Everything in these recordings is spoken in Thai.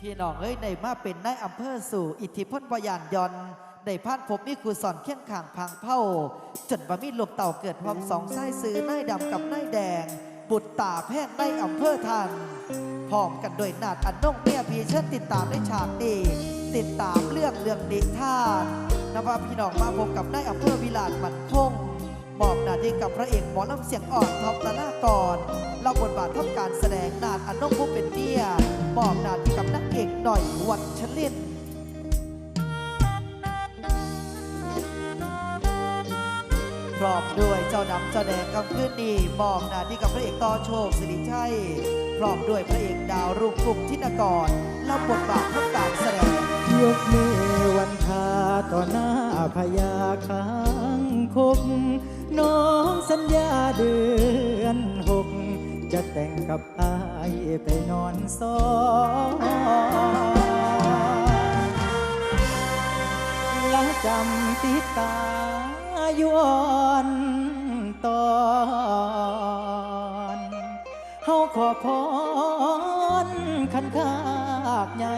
พี่น้องเอ้ยในมาเป็นนายอำเภอสู่อิทธิพลพยานยนได้พานพบมีครูสอนเคียงข่างพังเผาจนบะมีลูกเต่าเกิดความสองไส้ซื้อนายดำกับนายแดง บุตรตาแพทย์ในอำเภอทันพร้อมกันโดยนาดอันนงเมียพีเชิญติดตามในฉากนี้ติดตามเรื่องเรื่องนิทานนว่าพี่น้องมาพบกับนายอำเภอวิลาศมันคง มอบหน้าที่กับพระเอกหมอลำเสียงอ่อนท็อปตะหน้ากรเราบทบาททำการแสดงนาดอนนงผู้เป็นเมียมอบหน้าที่กับนักเอกหน่อยวัดชลินพร้อมด้วยเจ้าดำเจ้าแดงกำคืนนี้มอบหน้าที่กับพระเอกต่อโชคสิริชัยพร้อมด้วยพระเอกดาวรุ่งกลุ่มทินกรเล่าบทบาททำการแสดงยกมือวันทาต่อหน้าพญาค้างคก น้องสัญญาเดือนหก จะแต่งกับอายไปนอนซอนและจำติดตายวนตอนเฮาขอพรขันคากใหญ่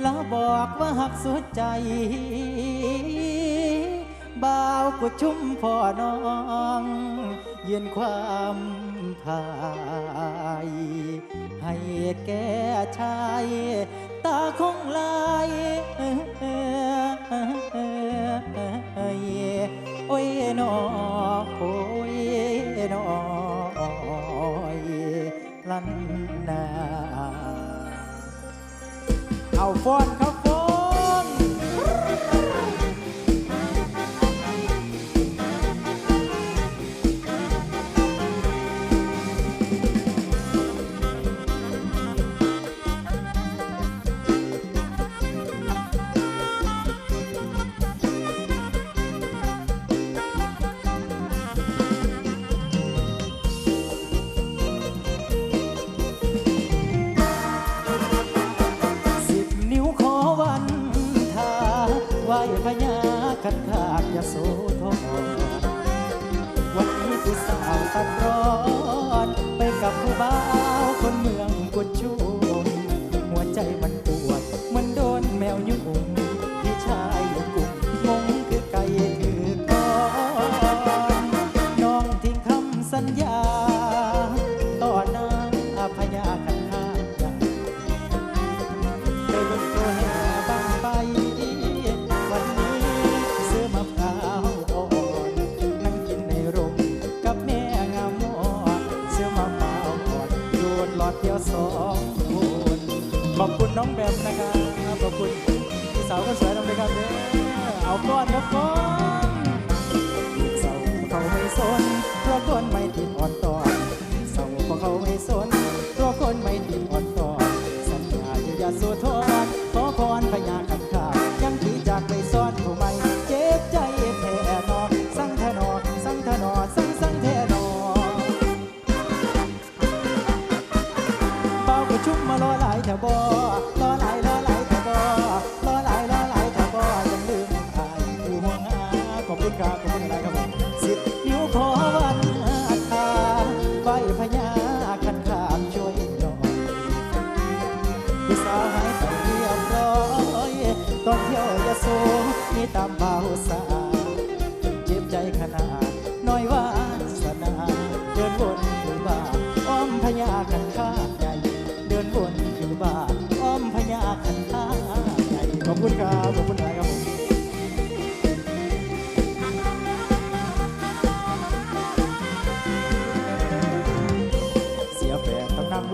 แล้วบอกว่าหักสุดใจ บ่าวกุชุ่มพ่อน้องยืนความพายให้แก่ชายตาคงลายโอ้ยนอโอ้ยนอยลันนาเอาฟอนครับ ตัดร้อน ไปกับผู้บ่าวคนเมืองกุดชู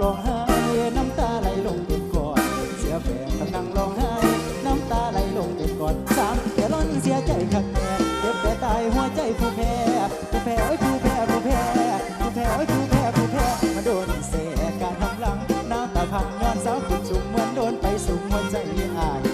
ร้องไห้น้ำตาไหลลงเต็มก่อดเสียแฟนกำลังร้องไห้น้ำตาไหลลงเต็มก่อดสามแต่ร้อนเสียใจขัดแน่เจ็บแต่ตายหัวใจผู้แพ้ผู้แพ้โอ้ยผู้แพ้ผู้แพ้ผู้แพ้โอ้ยผู้แพ้ผู้แพ้มาโดนเสการทำหลังน้ำตาพังย้อนสาวขุดชุ่มเหมือนโดนไปสุ่มหัวใจอาย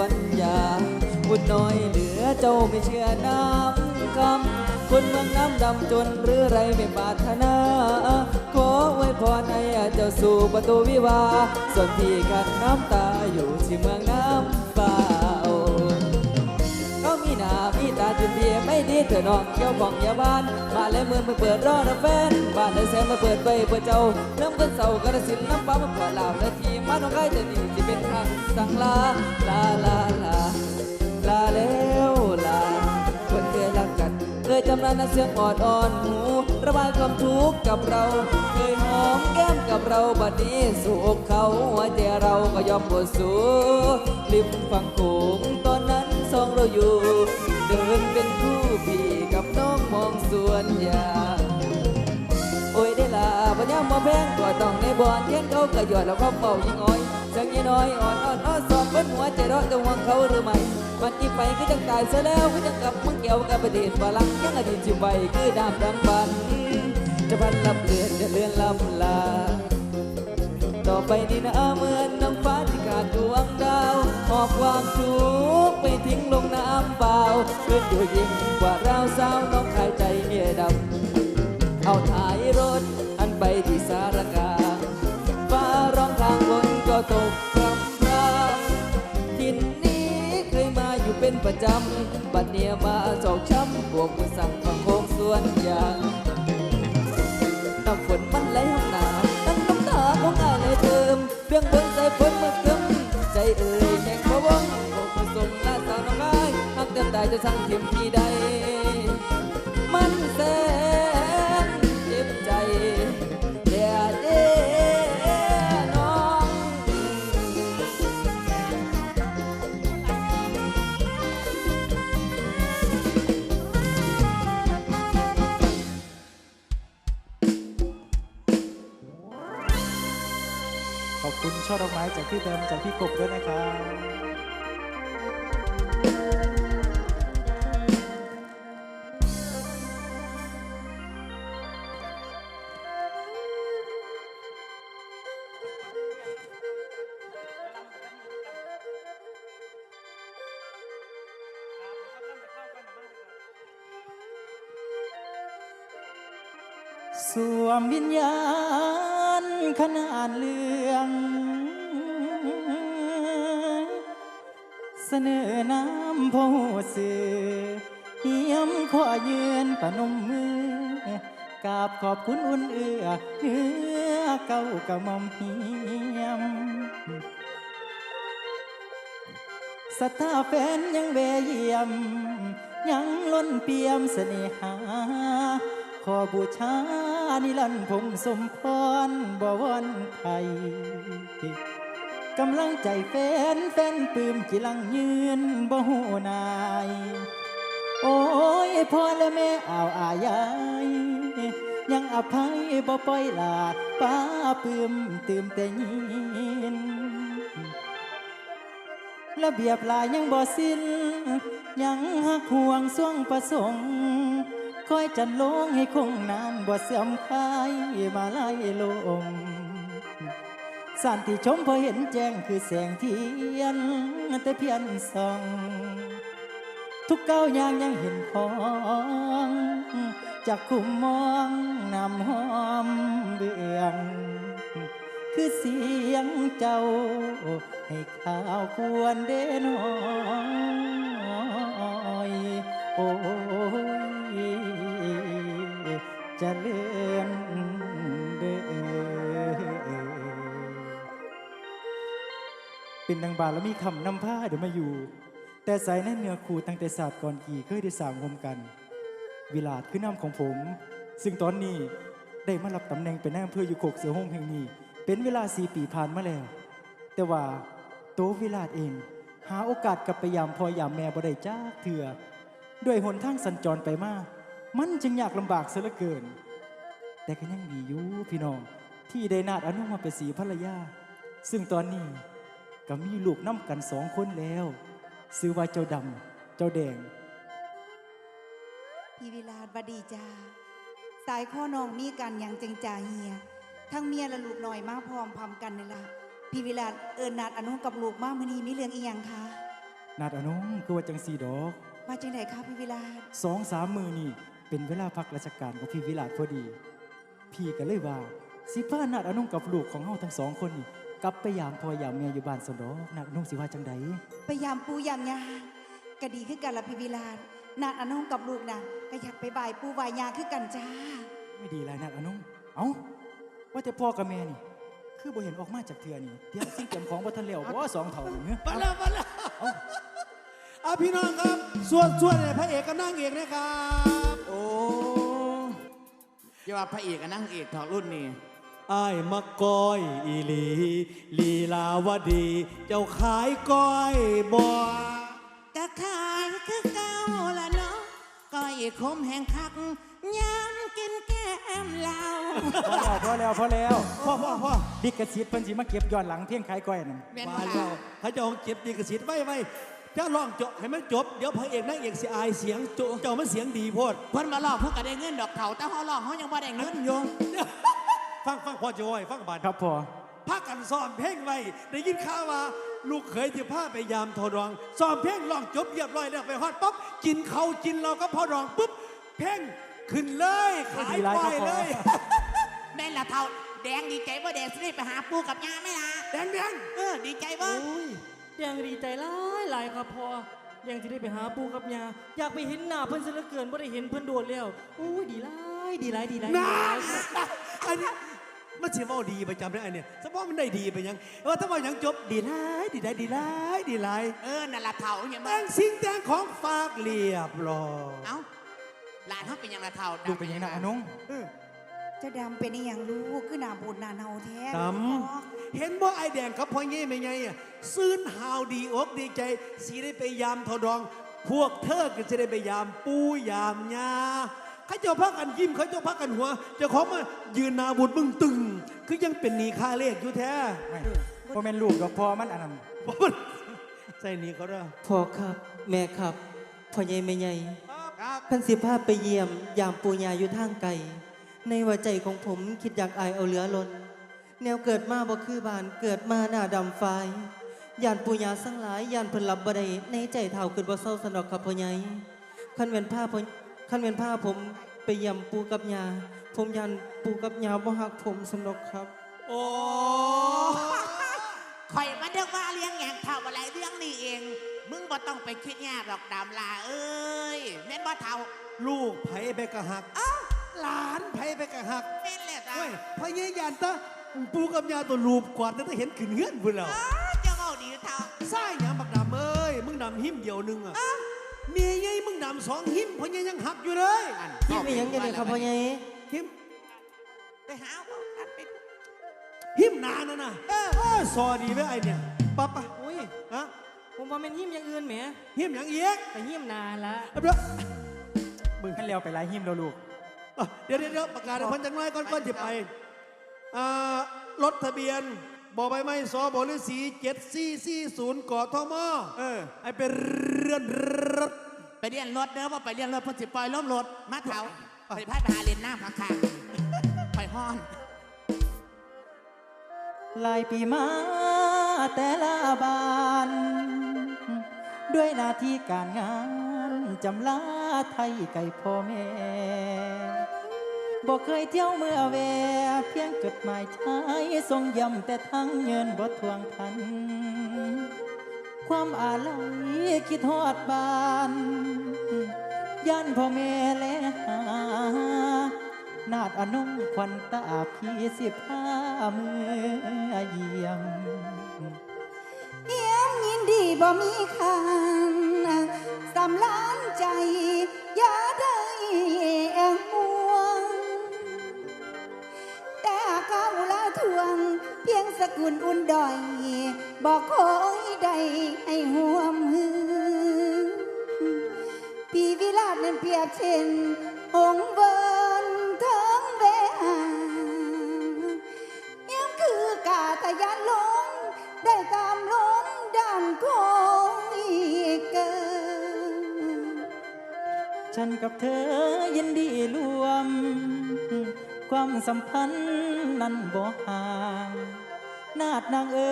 วนยาบุญน้อยเหลือเจ้าไม่เชื่อน้ำคำคนเมืองน้ำดำจนหรือไรไม่ปรารถนา ขอไว้พรให้เจ้าสู่ประตูวิวา ส่วนที่กันน้ำตาอยู่ที่เมืองน้ำฟ้า นามีตาจุนเบียไม่ดีเธอน้องเกี่ยวของยาบ้านมานแล้วเมืองมาเปิดรอนะแฟนบ้านเลยแซมมาเปิดไปเปิดเจ้าเริ่มกันเสากระสินน้ำฟ้ามาเปิดลาวและทีมาน้องไก่จะนี่ที่เป็นทางสังลาลาลาลาลาแล้วลาคนเคยรักกันเคยจำนานนะเสียงอ่อนอ่อนหูระบายความทุกข์กับเรา เคยหอมแก้มกับเราบัดนี้สู่อกเขาหัวใจเราก็ยอมปวดสูริมฝั่งโขง สองเราอยู่ เดินเป็นคู่พี่กับน้องมองสวนยาโอ้ยได้ลาปัญญามาแพงก็ต้องในบอนเย็นเขาก็หยอดแล้วเขาเป่ายิงอ้อยสังยี่น้อยอ่อนอ่อนอ้อนสอนบนหัวใจเราจะห่วงเขาหรือไม่มันอีไปก็จังตายซะแล้วก็จังกลับมึงเกี่ยวกับประเทศฝรั่งยังอดีตชิมไว้คือดามดังบันจะพันลำเลือนจะเลือนลำลาต่อไปนี้นะเหมือนน้ำาที่ขาดวงดาวหอบความทุกข์ไปทิ้งลงน้ำเปล่าเพื่อนอยู่ยิ่งกว่าเราสาวน้องขายใจเมียดำเอาท้ายรถอันไปที่สารกาฟ้าร้องทางบนก็ตกคำราทินนี้เคยมาอยู่เป็นประจำบัดเนียมาจอกช้ำบวกมือสั่งฟังโค้งส่วนยางน้ำฝนมันไหลห้องน้ำตั้งน้ำตาของอายเลยเติมเพียงเบิ่งใจฝนเมื่อ ใจเอ่ยแห่งพะวงโอ้ผู้ส่งลาสาวน้องอายหักเต็มตายจะสั่งเข็มที่ใดมันแสน คุณช่อดอกไม้จากพี่แบมจากพี่กบด้วยนะครับสวมวิญญาณขนานเลือง เสนอน้ำผู้สื่อเฮียมขอยืนประนมมือกราบขอบคุณอุ่นเอื้อเนื้อเก่ากระมอมเฮียมศรัทธาแฟนยังเวเยี่ยม ยังล้นเปี่ยมเสน่หา ขอบูชานิรันดร์ผมสมพรบวรไทย กำลังใจแฟนแฟนปืมจิลังยืนบ่หูนาย โอ้ยพ่อและแม่อ่าวอายายยังอภัยบ่ปล่อยลาป้าปืมตื่มแต่ยินระเบียบลายยังบ่สิ้น ยังหักห่วงส่วงประสงค์คอยจันลงให้คงนานบ่เสื่อมคายมาไล่ลม สันติชมพอเห็นแจ้งคือแสงเทียนแต่เพียนส่อง ทุกเก้าวย่างยังเห็นของ จากคุมมองนำหอมเบืองคือเสียงเจ้า ให้ข่าวควรเด่นหอยโอ้ยจะเลื่อน เป็นดังบาทแล้วมีคำนำผ้าเดี๋ยวมาอยู่ แต่ใส่ในเนื้อคูตั้งแต่ศาสตร์ก่อนกี่เคยได้สางรวมกัน วิลาดคือน้ำของผม ซึ่งตอนนี้ได้มารับตำแหน่งเป็นนายอำเภออยู่โคกเสือห้องแห่งนี้ เป็นเวลาสี่ปีผ่านมาแล้ว แต่ว่าโตววิลาดเอง หาโอกาสกลับไปยามพอยามแม่บ่ได้จ้าเถื่อด้วยหนทางสัญจรไปมามันจึงยากลำบากเสียเหลือเกิน แต่ก็ยังดีอยู่พี่น้องที่ได้นาดอนุมาเป็นสีภรรยา ซึ่งตอนนี้ ก็มีลูกน้ำกันสองคนแล้ว ซื้อว่าเจ้าดำเจ้าแดง พี่วิลาศบดีจ้าสายข้อน้องมีกันอย่างเจงจ่าเฮีย ทั้งเมียและลูกน้อยมาพร้อมพร้อมกันนี่ละพี่วิลาศเอิญนาดอนุกับลูกมามือนี้มีเรื่องอีหยังคะนาดอนงคือว่าจังสีดอกมาจังไดครับพี่วิลาศสองสามมือนี่เป็นเวลาพักราชการของพี่วิลาศพอดี พี่ก็เลยว่าสิพานาดอนงกับลูกของเฮาทั้งสองคนนี่ กลับไปยามพ่อยามแม่อยู่บ้านสนดอกนาดอนงสิว่าจังใดไปยามปูยามยาก็ดีขึ้นกันละพี่วิลาศนาดอนงกับลูกนะก็อยากไปบ่ายปูบ่ายยาขึ้นกันจ้า ไม่ดีไรนาดอนงเอ้าว่าแต่พ่อกับแม่นี่ คือบ่เห็นออกมาจากเทือนี่เตรียมสิ่งเตรียมของบ่ทันแล้วบ่สองเท่านี่เนื้อมาแล้วมาแล้วอะพี่น้องครับส่วนส่วนเนี่ยพระเอกกับนางเอกนะครับ โอ้ยว่าพระเอกกับนางเอกของรุ่นนี้ไอ้ายมักก้อยอีหลี ลีลาวดี เจ้าขายก้อยบ่ก็ขายคือเก่าละเนาะก้อยคมแห่งคักยามกินแก้มเหล้าพอแล้วพอแล้วพ่อพ่อพ่อบิ๊กกระซิดเพิ่นสิมาเก็บย้อนหลังเพียงขายก้อยนั่นแม่นมาบ่แล้ล่ะวเขาจะเอาเก็บดีกระสิทธิ์ไว้ไว้จะลองจบให้มันจบ เดี๋ยวพระเอกนางเอกเสียอายเสียงโจเจ้ามันเสียงดีโพดเพิ่นมาลอกเพิ่นก็ได้เงินดอกเขาแต่เฮาลอกเฮายังบ่ได้เงินอยู่ ฟังฟังพ่อจะไว้ฟังบาดครับพอพักกันซ้อมเพลงไว้ได้ยินข่าวว่า ลูกเขยที่พาไปยามทอรองซ้อมเพลงร้องจบเรียบร้อยแล้วไปฮอดปั๊บกินเขาวกินเราก็พอรองปุ๊บเพลงขึ้นเลยขายไปเลยแม่นละเท่าแดงดีใจบ่แดงสิได้ไปหาปู่กับย่าไหมล่ะแดงแดงเออดีใจบ่ยังดีใจหลายหลายครับพ่อยังจะได้ไปหาปู่กับยาอยากไปเห็นหน้าเพิ่นซะเหลือเกินบ่ได้เห็นเพิ่นโดดแล้วอู้ยดีหลายดีหลายดีหลายนาดีหลายอันนี้ มันเสียว่าดีประจำได้อันเนี่ยสมมติมันได้ดีไปยังว่าถ้าว่ายังจบดีร้ายดีได้ดีร้ายดีร้ายเออนั่นละเท่าอย่ามาแต่งสิ่งแต่งของฝากเรียบร้อยเอ้าหลานเฮาเป็นหยังละเท่าลูกเป็นหยังนาดอนงเจะดำเป็นอหย่างลูกคือหนาบุญหนาเนาแท้ดลูกพ่อำเห็นบ่ไอแดงกับพ่อเงี้ไม่ไงอะซื่นหาวดีอกดีใจสีได้ไปยามทอดอง พวกเธอก็จะได้ไปยามปูยามยา เขาเจ้าพักกันยิ้มเขาเจ้าพักกันหัวเจ้าของมายืนหนาบุญมึงตึง คือยังเป็นหนีค่าเลขอยู่แท้ไม่บ่แม่นลูกดอกพอมันอันนั้นเพราะมันใส่หนีเขาเด้อพ่อครับ แม่ครับพ่อใหญ่แม่ใหญ่ครับท่านสิพาไปเยี่ยมยามปู่ย่าอยู่ทางไกลในหัวใจของผมคิดอยากอายเอาเหลือล้น แนวเกิดมาบ่คือบ้านเกิดมาหน้าดำไฟยานปู่ย่าสังหลายยานเพิ่นรับบ่ได้ในใจเท่าขึ้นบ่เศร้าสนอกครับพ่อใหญ่คันเว้นผ้าพ่อ คันเว้นผ้าผมไปเยี่ยมปู่กับย่าผมยันปู่กับย่าบ่ฮักผมสนอกครับ โอ้ข่อยมาเด้อว่าเลี้ยงแหงเท่าอะไรเรื่องนี้เอง มึงบ่ต้องไปคิดยากหรอกดำลาเอ้ยแม่นบ่เท่าลูกไผไปกะหักหลานไผไปกะหักแม่นแหละจ้ะเฮ้ยพยายานตะปูกับยาตัวรูปกวาดแต่ถ้าเห็นขึ้นเงื่อนพุ่นแล้วอ้าวเจ้าเอาดีเท่าสร้างหยังบักดำเอ้ยมึงดำหิมเดียวหนึงอะ เมียยัยมึงดำสองหิมเพราะยังยังหักอยู่เลยอันยิ้มอีหยังจังได๋ครับพ่อใหญ่หิมไปหาเอาอันไปหิมนานนะนะเออซอดีไหมไอเนี่ยปั๊บปะอุ้ยฮะผมว่าแม่นยิ้มอย่างอื่นแหมหิมหยังเอียกแต่ยิ้มนานละเอาเด้อมึงขันแล้วไปหลายหิมแล้วลูกอะเดี๋ยวเดี๋ยวเดี๋ยวประกาศให้เพันจังไรก่อนก่อนจะไปอ่ารถทะเบียน บอใบไม้สอบอฤาษีเจ็ดสี่สี่ศูนย์กทมเออไอเป็นเรือนรถไปเรียนรถเด้อว่าไปเรียนรถเพิ่นสิปล่อยล้มรถมาเท่าไปพายไปหาเรียนน้ำข้างๆไปห้อนหลายปีมาแต่ละบาน ด้วยหน้าที่การงานจำลาไทยไก่พ่อแม่ บอกเคยเที่ยวเมื่อแวเพียงจดหมายชายทรงย้ำแต่ทั้งเงินบ่ทวงทัน ความอาลัยคิดฮอดบานย่านพ่อแม่และหา นาดอนงควันตาพี่สิบห้ามือเยี่ยมเยี่ยมยินดีบ่มีคันสำล้านใจ อย่าได้ พียงสกุลอุ่นดอย บอกคอยได้ให้ห่วมมือพี่วิลาศนั้นเปรียบเช่นหงส์เวิร์นเทิงเวหายังคือกาตะยันลง ได้ตามลมดันคงอีกเกินฉันกับเธอยินดีรวม ความสัมพันธ์นั้นบ่ห่าง นาดนางเอ๋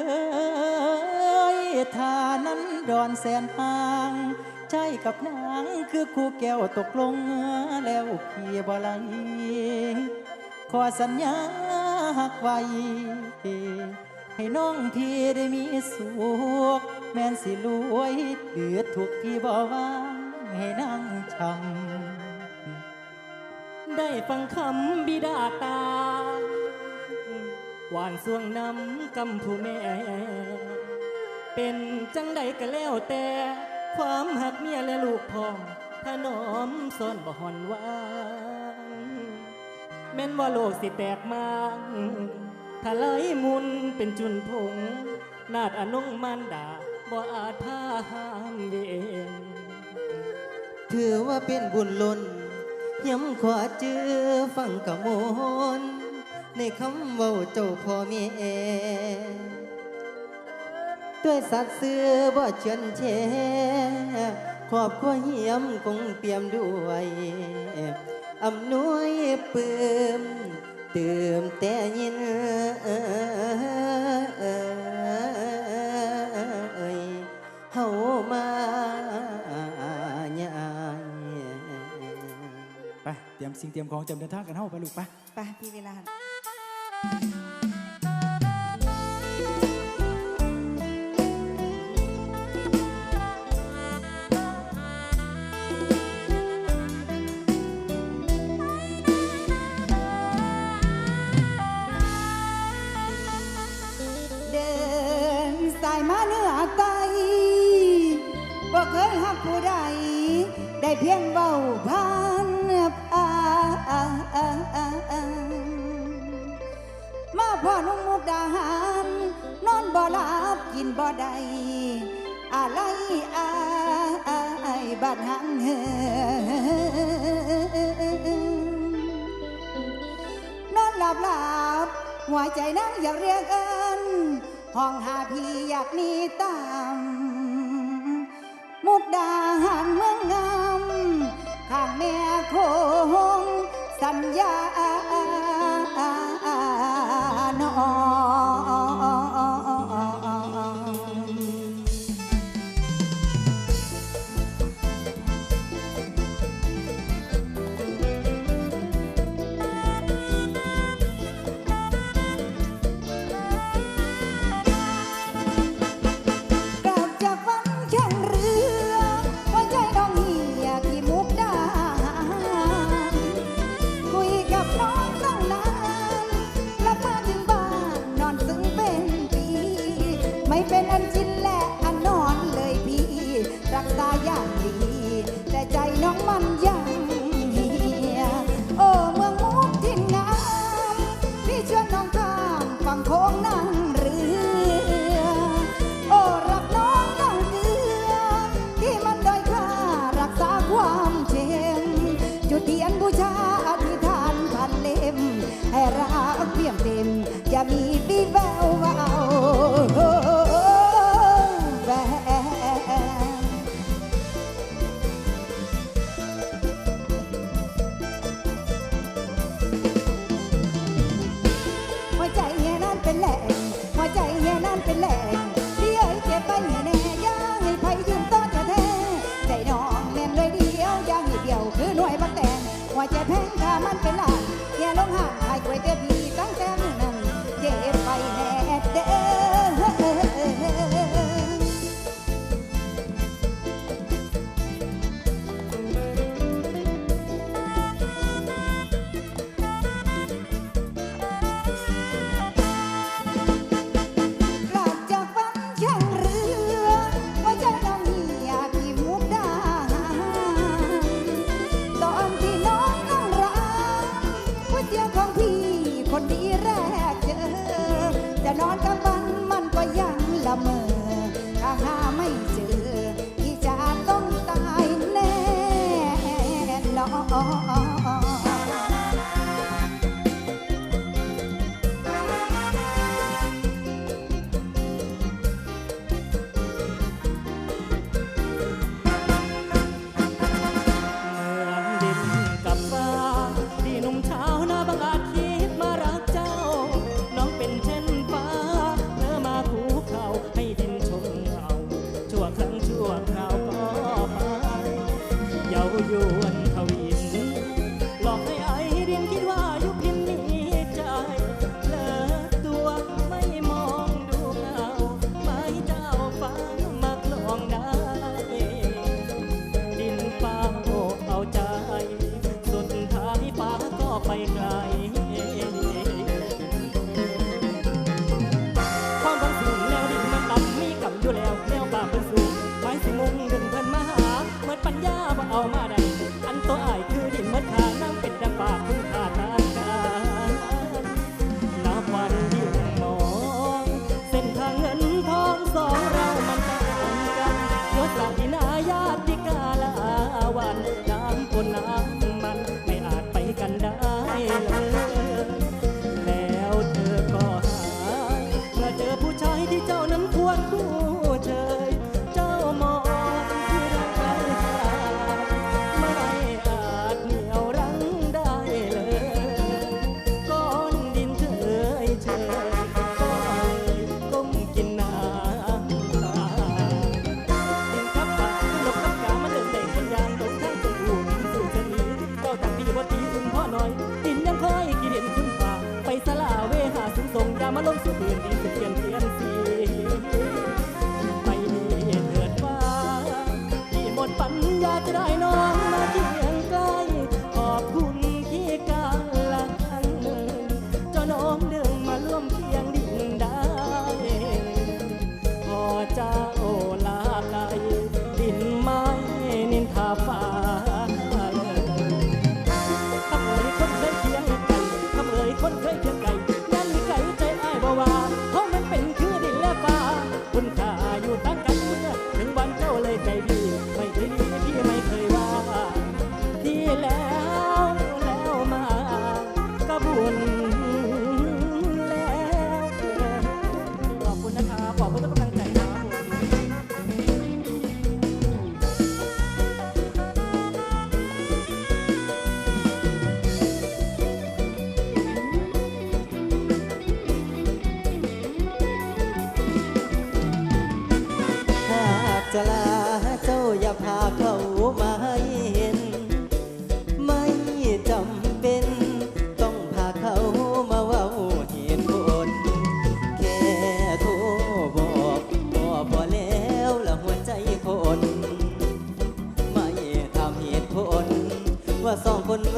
ยทานั้นดอนแสนห่างใจกับนางคือคู่แก้วตกลงแล้วพี่บ่ไหลขอสัญญาหักไว้ให้น้องพี่ได้มีสุขแม่นสิรวยเดือดถูกพี่บ่วางให้นางช้ำได้ฟังคำบิดาตา หวานสวงน้ำกำผู้แม่ เป็นจังใดก็แล้วแต่ ความหักเมียและลูกพ่อถนอมซ่อนบ่หอนวานแม่นว่าโลกสิแตกมางถ้าไหลมุนเป็นจุนพงนาดอนงมันดาบ่อาจพาห้ามเวนถือว่าเป็นบุญล้นย้ำขวาเจอฟังกะมน ในคำเว้าเจ้าพ่อแม่ด้วยสัตว์เสือบ่เชิญแช่ขอบครัวเหียมคงเปี่ยมด้วยอำนวยปืมเติมแต่ยินเฮามาญ่ไป เตรียมสิ่งเตรียมของจำเดินทางกันเฮาไปลูกไป ไป พี่เวลา เดินสายมาเหนือไตบ่เคยหักผู้ใดได้เพียง พ่อนุ่งมุกดาหารนอนบ่หลับกินบ่ได้อะไรอายบ้านหังเฮนอนหลับหลับหัวใจนั่งอยากเรียกเอินห้องหาพี่อยากหนีตามมุกดาหารเมืองงามข้างแม่ค ก หัวใจแพงค่ามันเป็นหลา มอ ถ้าหาไม่เจอพี่จะต้องตายแน่นอน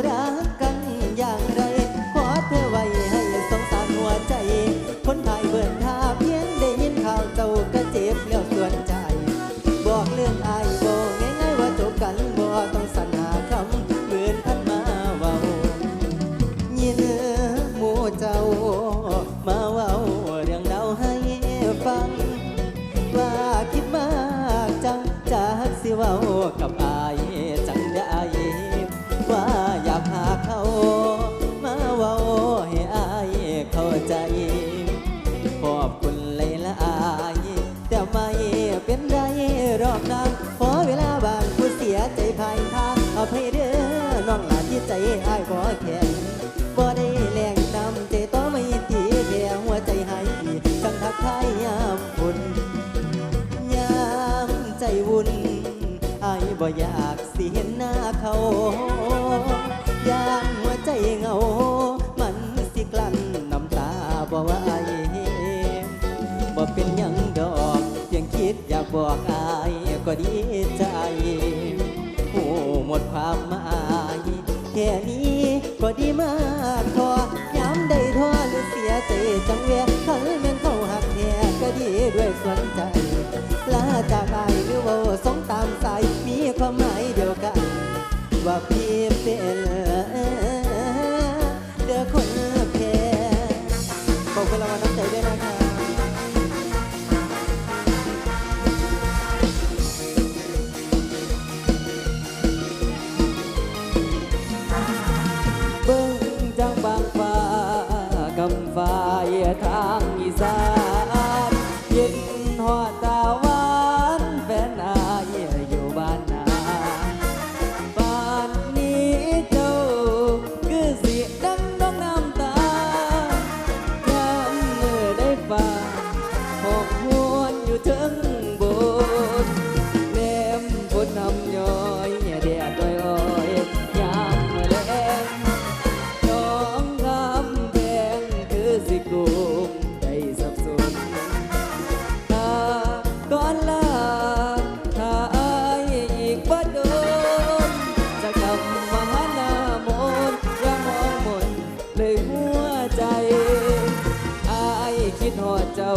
รักกันอย่างไรขอเธอไว้ให้สงสารหัวใจ คนพายเบิด ไอ้บ่แข็งบ่ได้แรงนำใจต่อไม่ตีแค่หัวใจหายจังทักทายยามฝนยามใจวุ่นไอ้บ่อยากสิเห็นหน้าเขายามหัวใจเหงา มันสิกลั้นน้ำตาบ่ไหวบ่เป็นยังดอกเพียงคิดอยากบอกไอ้ก็ดีใจโอ้หมดความหมาย แค่นี้ก็ดีมากทอย้ำได้ทอหรือเสียใจจังเวียขันแม่นเข้าหักแค่ก็ดีด้วยสนใจลาจากอายหรือว่าสงตามสายมีความหมายเดียวกัน ว่าพี่เป็น ใจ อายคิดหอดเจ้า